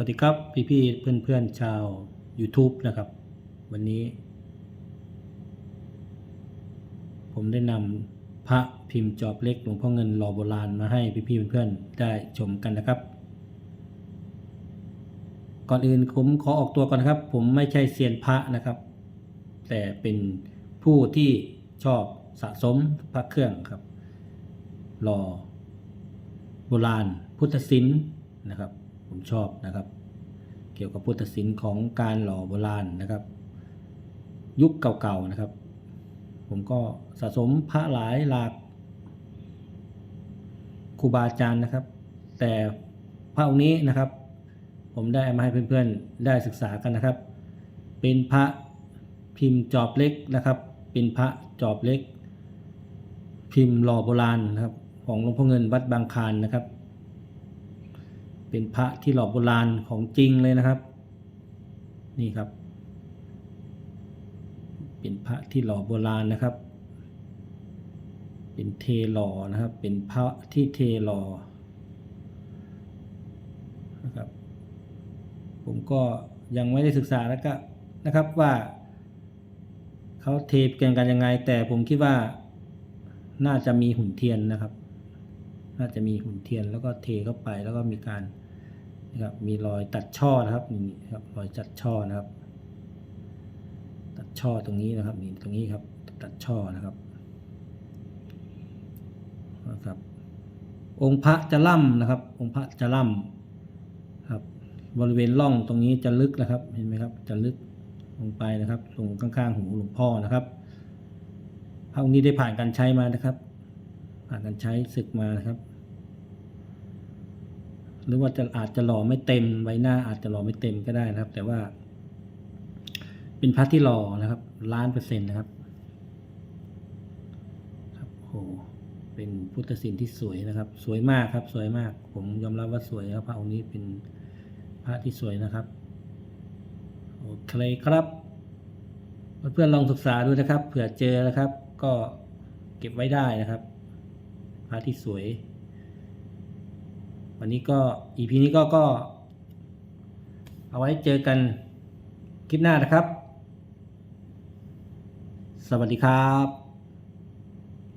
วัสดีครับพี่พี่เพื่อนเพื่อนๆชาว YouTube นะครับ วันนี้ ผมได้นำพระพิมพ์จอบเล็กหลวงพ่อเงินหล่อโบราณมาให้พี่พี่เพื่อนๆได้ชมกันนะครับ ก่อนอื่นผมขอออกตัวก่อนนะครับ ผมไม่ใช่เซียนพระนะครับ แต่เป็นผู้ที่ชอบสะสมพระเครื่องครับหล่อโบราณพุทธศิลป์นะครับ ผมชอบนะครับ เกี่ยวกับพุทธศิลป์ของการหล่อโบราณนะครับ ยุคเก่าๆนะครับ ผมก็สะสมพระหลายหลากครูบาอาจารย์นะครับ แต่พระองค์นี้นะครับ ผมได้มาให้เพื่อนๆได้ศึกษากันนะครับ เป็นพระพิมพ์จอบเล็กนะครับ เป็นพระจอบเล็ก พิมพ์หล่อโบราณนะครับ ของหลวงพ่อเงินวัดบางคานนะครับ เป็นพระที่หล่อโบราณของจริงเลยนะครับ นี่ครับ เป็นพระที่หล่อโบราณนะครับ เป็นเทหล่อนะครับ เป็นพระที่เทหล่อนะครับ ผมก็ยังไม่ได้ศึกษาแล้วก็นะครับว่าเขาเทกันกันยังไง แต่ผมคิดว่าน่าจะมีหุ่นเทียนนะครับ น่าจะมีหุ่นเทียนแล้วก็เทเข้าไปแล้วก็มีการนะครับมีรอยตัดช่อนะครับนี่ครับรอยตัดช่อนะครับ ตัดช่อตรงนี้นะครับนี่ตรงนี้ครับ ตัดช่อนะครับนะครับ องค์พระจะล่ำนะครับ องค์พระจะล่ำครับ บริเวณร่องตรงนี้จะลึกนะครับเห็นไหมครับ จะลึกลงไปนะครับ ตรงข้างๆหูหลวงพ่อนะครับพระองค์นี้ได้ผ่านการใช้มานะครับ ผ่านการใช้ศึกมาครับ หรือว่าจะอาจจะหล่อไม่เต็มใบหน้าอาจจะหล่อไม่เต็มก็ได้นะครับ แต่ว่า เป็นพระที่หล่อนะครับล้านเปอร์เซ็นต์นะครับครับโอ้โหเป็นพุทธศิลป์ที่สวยนะครับ สวยมากครับ สวยมาก ผมยอมรับว่าสวยครับพระองค์นี้เป็นพระที่สวยนะครับโอเคครับเพื่อนๆลองศึกษาดูนะครับ เผื่อเจอนะครับ ก็เก็บไว้ได้นะครับ พระที่สวย วันนี้ก็อีพีนี้ก็ก็ เอาไว้เจอกันคลิปหน้านะครับ สวัสดีครับ